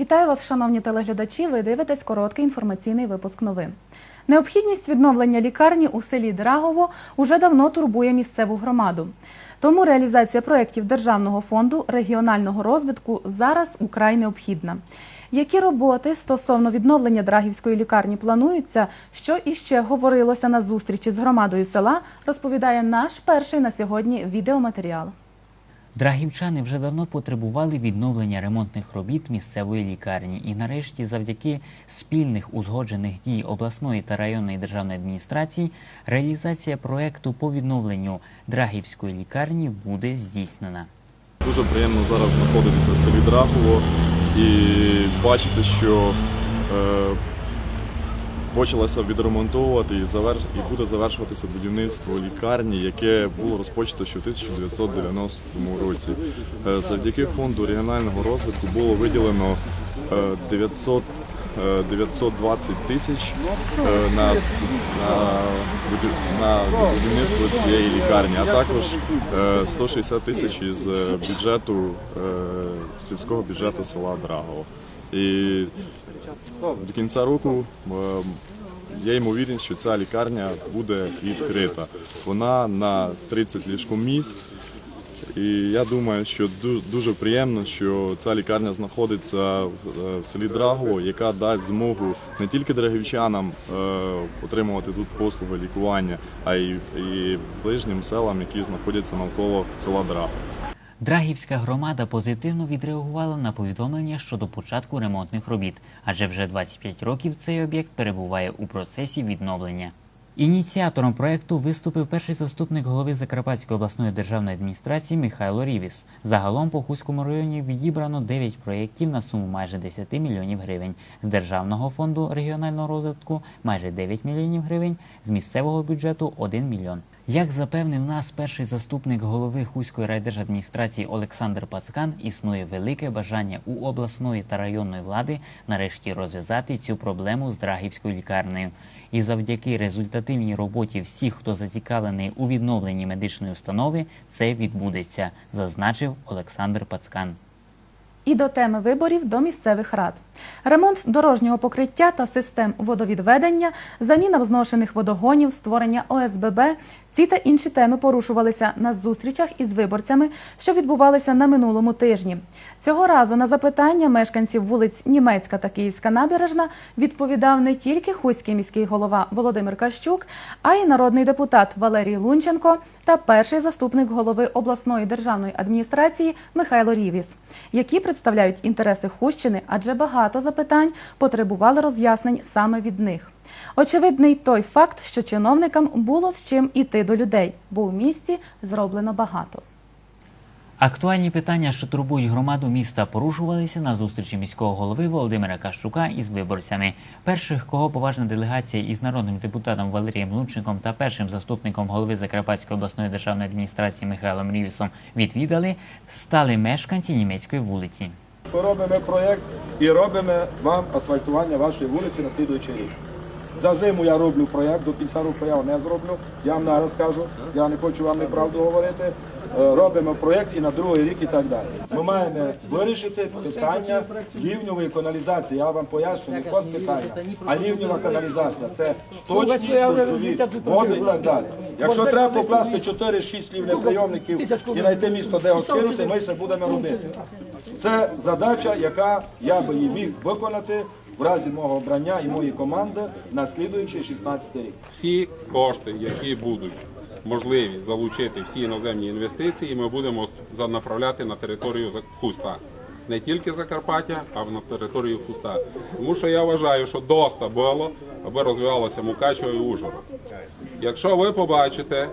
Вітаю вас, шановні телеглядачі. Ви дивитесь короткий інформаційний випуск новин. Необхідність відновлення лікарні у селі Драгово уже давно турбує місцеву громаду. Тому реалізація проєктів Державного фонду регіонального розвитку зараз украй необхідна. Які роботи стосовно відновлення Драгівської лікарні плануються, що іще говорилося на зустрічі з громадою села, розповідає наш перший на сьогодні відеоматеріал. Драгівчани вже давно потребували відновлення ремонтних робіт місцевої лікарні, і нарешті, завдяки спільних узгоджених дій обласної та районної державної адміністрації, реалізація проекту по відновленню Драгівської лікарні буде здійснена. Дуже приємно зараз знаходитися в селі Драгово і бачити, що е, почалося відремонтовувати і, заверш... і буде завершуватися будівництво лікарні, яке було розпочато ще в 1990 році. Е, завдяки фонду регіонального розвитку було виділено е, 900 е, 920 тисяч е, на, на, на будівництво цієї лікарні, а також е, 160 тисяч із бюджету сільського бюджету села Драгово. І до кінця року є ймовірність, що ця лікарня буде відкрита. Вона на 30 ліжкомісць. І я думаю, що дуже приємно, що ця лікарня знаходиться в е, селі Драгово, яка дасть змогу не тільки драгівчанам е, отримувати тут послуги лікування, а й ближнім селам, які знаходяться навколо села Драгово. Драгівська громада позитивно відреагувала на повідомлення щодо початку ремонтних робіт, адже вже 25 років цей об'єкт перебуває у процесі відновлення. Ініціатором проекту виступив перший заступник голови Закарпатської обласної державної адміністрації Михайло Рівіс. Загалом по Хуському районі відібрано 9 проєктів на суму майже 10 мільйонів гривень. З Державного фонду регіонального розвитку майже 9 мільйонів гривень, з місцевого бюджету 1 мільйон. Як запевнив нас перший заступник голови Хуської райдержадміністрації Олександр Пацкан, існує велике бажання у обласної та районної влади нарешті розв'язати цю проблему з Драгівською лікарнею. І завдяки результативній роботі всіх, хто зацікавлений у відновленні медичної установи, це відбудеться, зазначив Олександр Пацкан. І до теми виборів до місцевих рад. Ремонт дорожнього покриття та систем водовідведення, заміна зношених водогонів, створення ОСББ. Ці та інші теми порушувалися на зустрічах із виборцями, що відбувалися на минулому тижні. Цього разу на запитання мешканців вулиць Німецька та Київська набережна відповідав не тільки хуський міський голова Володимир Кащук, а й народний депутат Валерій Лунченко та перший заступник голови обласної державної адміністрації Михайло Рівіс, які представляють інтереси Хущини, адже багато запитань потребували роз'яснень саме від них. Очевидний той факт, що чиновникам було з чим іти до людей, бо в місті зроблено багато. Актуальні питання, що турбують громаду міста, порушувалися на зустрічі міського голови Володимира Кащука із виборцями. Перших, кого поважна делегація із народним депутатом Валерієм Лунченком та першим заступником голови Закарпатської обласної державної адміністрації Михайлом Рівісом відвідали, стали мешканці німецької вулиці. Робимо проєкт і робимо вам асфальтування вашої вулиці на слідуючий рік. За зиму я роблю проєкт, до кінця року я не зроблю. Я вам зараз кажу, я не хочу вам неправду говорити. Робимо проєкт і на другий рік і так далі. Ми маємо вирішити питання лівньової каналізації. Я вам поясню, не код питання, а лівньова каналізація. Це сточні, дощові води і так далі. Якщо треба покласти 4-6 лівнеприйомників і знайти місто, де його скинути, ми це будемо робити. Це задача, яка я би її міг виконати в разі мого обрання і моєї команди на слідуючий 16 рік. всі кошти, які будуть можливі залучити всі іноземні інвестиції, ми будемо направляти на територію Хуста. Не тільки Закарпаття, а на територію Хуста. Тому що я вважаю, що доста було, аби розвивалося Мукачево і Ужгород. Якщо ви побачите,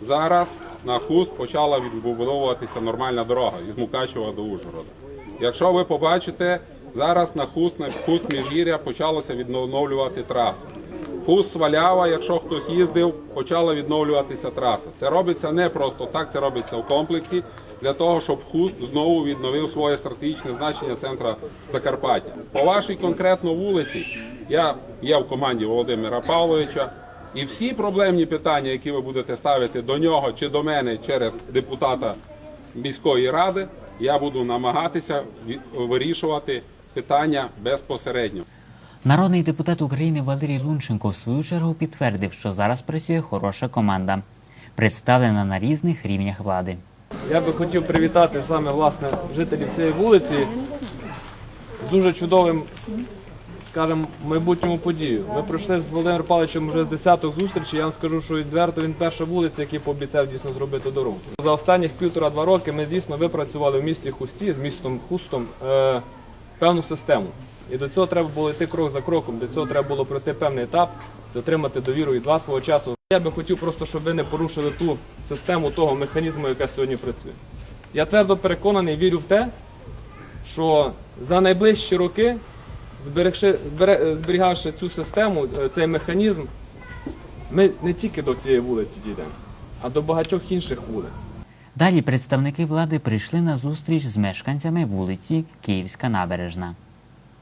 зараз на Хуст почала відбудовуватися нормальна дорога із Мукачева до Ужгорода. Якщо ви побачите, зараз на Хуст, на Хуст Міжгір'я почалося відновлювати траси. Хуст Свалява, якщо хтось їздив, почала відновлюватися траса. Це робиться не просто так, це робиться в комплексі для того, щоб Хуст знову відновив своє стратегічне значення центра Закарпаття. По вашій конкретно вулиці я є в команді Володимира Павловича. І всі проблемні питання, які ви будете ставити до нього чи до мене через депутата міської ради, я буду намагатися вирішувати питання безпосередньо. Народний депутат України Валерій Лунченко в свою чергу підтвердив, що зараз працює хороша команда, представлена на різних рівнях влади. Я би хотів привітати саме власне жителів цієї вулиці з дуже чудовим, скажімо, майбутньому подію. Ми пройшли з Володимиром Павловичем вже з десяток зустрічей. Я вам скажу, що відверто він перша вулиця, який пообіцяв дійсно зробити дорогу. За останніх півтора-два роки ми дійсно випрацювали в місті Хусті з містом Хустом е, певну систему. І до цього треба було йти крок за кроком. До цього треба було пройти певний етап, отримати довіру від вас свого часу. Я би хотів просто, щоб ви не порушили ту систему того механізму, яка сьогодні працює. Я твердо переконаний, вірю в те, що за найближчі роки, зберегши, збере- зберігавши цю систему, е, цей механізм, ми не тільки до цієї вулиці дійдемо, а до багатьох інших вулиць. Далі представники влади прийшли на зустріч з мешканцями вулиці Київська набережна.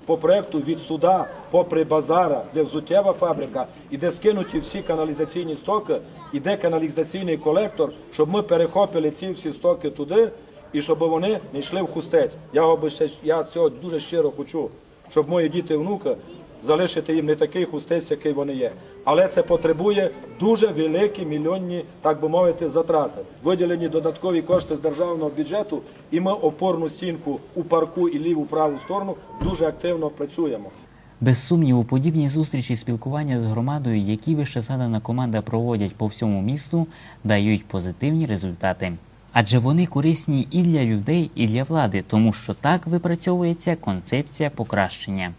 По проекту від суда, попри базара, де взуттєва фабрика, і де скинуті всі каналізаційні стоки, іде каналізаційний колектор, щоб ми перехопили ці всі стоки туди, і щоб вони не йшли в хустець. Я, я цього дуже щиро хочу, щоб мої діти і внуки залишити їм не такий хустець, який вони є. Але це потребує дуже великі мільйонні, так би мовити, затрати. Виділені додаткові кошти з державного бюджету, і ми опорну стінку у парку і ліву праву сторону дуже активно працюємо. Без сумніву, подібні зустрічі спілкування з громадою, які вище згадана команда проводять по всьому місту, дають позитивні результати. Адже вони корисні і для людей, і для влади, тому що так випрацьовується концепція покращення.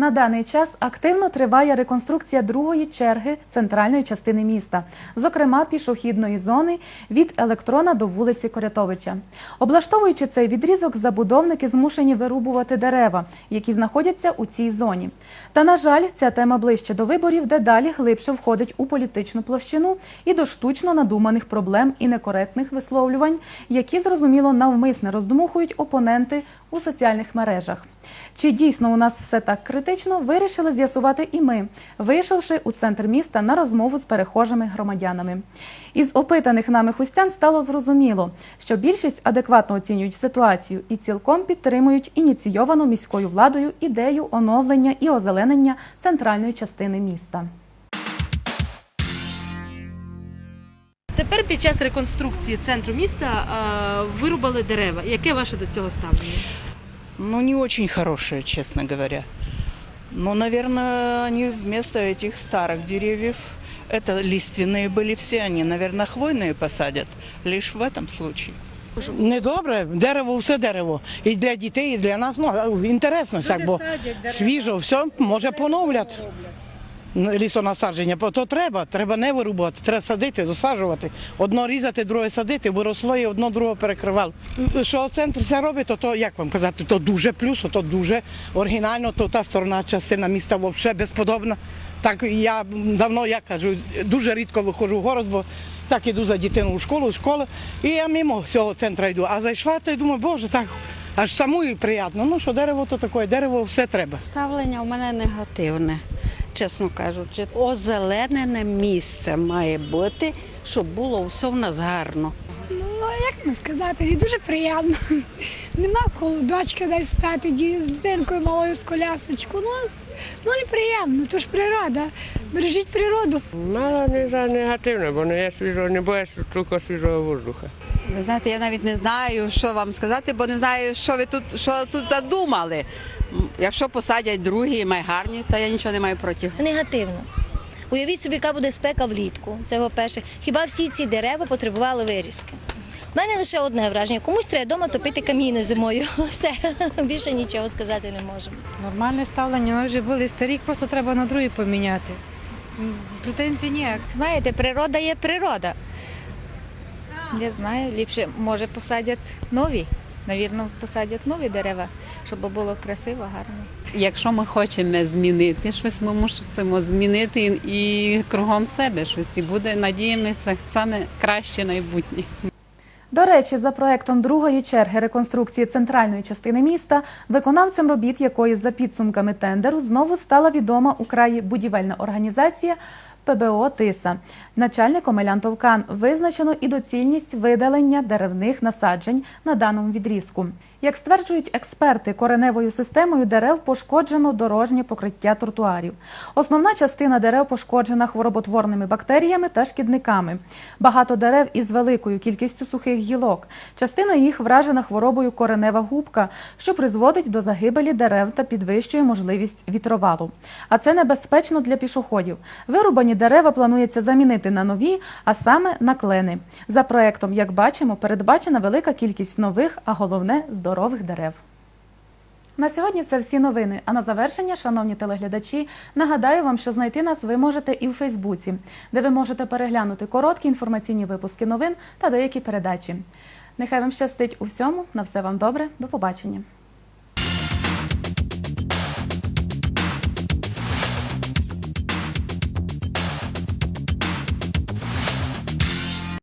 На даний час активно триває реконструкція другої черги центральної частини міста, зокрема пішохідної зони від електрона до вулиці Корятовича. Облаштовуючи цей відрізок, забудовники змушені вирубувати дерева, які знаходяться у цій зоні. Та на жаль, ця тема ближче до виборів, де далі глибше входить у політичну площину і до штучно надуманих проблем і некоректних висловлювань, які зрозуміло навмисне роздмухують опоненти у соціальних мережах. Чи дійсно у нас все так критично, вирішили з'ясувати і ми, вийшовши у центр міста на розмову з перехожими громадянами. Із опитаних нами хустян стало зрозуміло, що більшість адекватно оцінюють ситуацію і цілком підтримують ініційовану міською владою ідею оновлення і озеленення центральної частини міста. Тепер під час реконструкції центру міста вирубали дерева. Яке ваше до цього ставлення? Ну, не очень хорошие, честно говоря. Но, наверное, они вместо этих старых деревьев, это лиственные были все, они, наверное, хвойные посадят. Лишь в этом случае. Недобре, дерево, все дерево. І для дітей, і для нас. Ну, інтересно, так, бо свіжо, все, може поновлять. Ну, Лісонасадження, то треба, треба не вирубувати, треба садити, досаджувати. Одно різати, друге садити, бо росло і одно друге перекривало. Що центр це робить, то, то як вам казати, то дуже плюс, то дуже оригінально, то та сторона частина міста взагалі безподобна. Так я давно я кажу, дуже рідко виходжу в город, бо так іду за дитину в школу, в школу, і я мимо цього центру йду. А зайшла, то й думаю, боже, так аж самою приємно. Ну що дерево то таке, дерево все треба. Ставлення у мене негативне, чесно кажучи. Озеленене місце має бути, щоб було все в нас гарно. Ну, як не сказати, і дуже приємно. Нема коли дочки десь стати ді- з дитинкою малою з колясочку. Ну, ну неприємно, то ж природа. Бережіть природу. Мало не за негативне, бо не є свіжого, не боє тільки свіжого воздуха. Ви знаєте, я навіть не знаю, що вам сказати, бо не знаю, що ви тут, що тут задумали. Якщо посадять другі майгарні, то я нічого не маю проти. Негативно. Уявіть собі, яка буде спека влітку. Це по-перше. Хіба всі ці дерева потребували вирізки? У мене лише одне враження. Комусь треба вдома топити каміни зимою. Все, більше нічого сказати не можемо. Нормальне ставлення, вони вже були старі, просто треба на другі поміняти. Претензій ніяк. Знаєте, природа є природа. Я знаю, ліпше може посадять нові. Навірно, посадять нові дерева, щоб було красиво, гарно. Якщо ми хочемо змінити щось, ми мусимо змінити і кругом себе щось. І буде, надіємося, саме краще майбутнє. До речі, за проектом другої черги реконструкції центральної частини міста, виконавцем робіт якої за підсумками тендеру знову стала відома у краї будівельна організація ПБО Тиса. Начальником Елян Товкан визначено і доцільність видалення деревних насаджень на даному відрізку. Як стверджують експерти, кореневою системою дерев пошкоджено дорожнє покриття тротуарів. Основна частина дерев пошкоджена хвороботворними бактеріями та шкідниками. Багато дерев із великою кількістю сухих гілок. Частина їх вражена хворобою коренева губка, що призводить до загибелі дерев та підвищує можливість вітровалу. А це небезпечно для пішоходів. Вирубані дерева планується замінити на нові, а саме на клени. За проектом, як бачимо, передбачена велика кількість нових, а головне здорових дерев. На сьогодні це всі новини. А на завершення, шановні телеглядачі, нагадаю вам, що знайти нас ви можете і в Фейсбуці, де ви можете переглянути короткі інформаційні випуски новин та деякі передачі. Нехай вам щастить у всьому. На все вам добре. До побачення.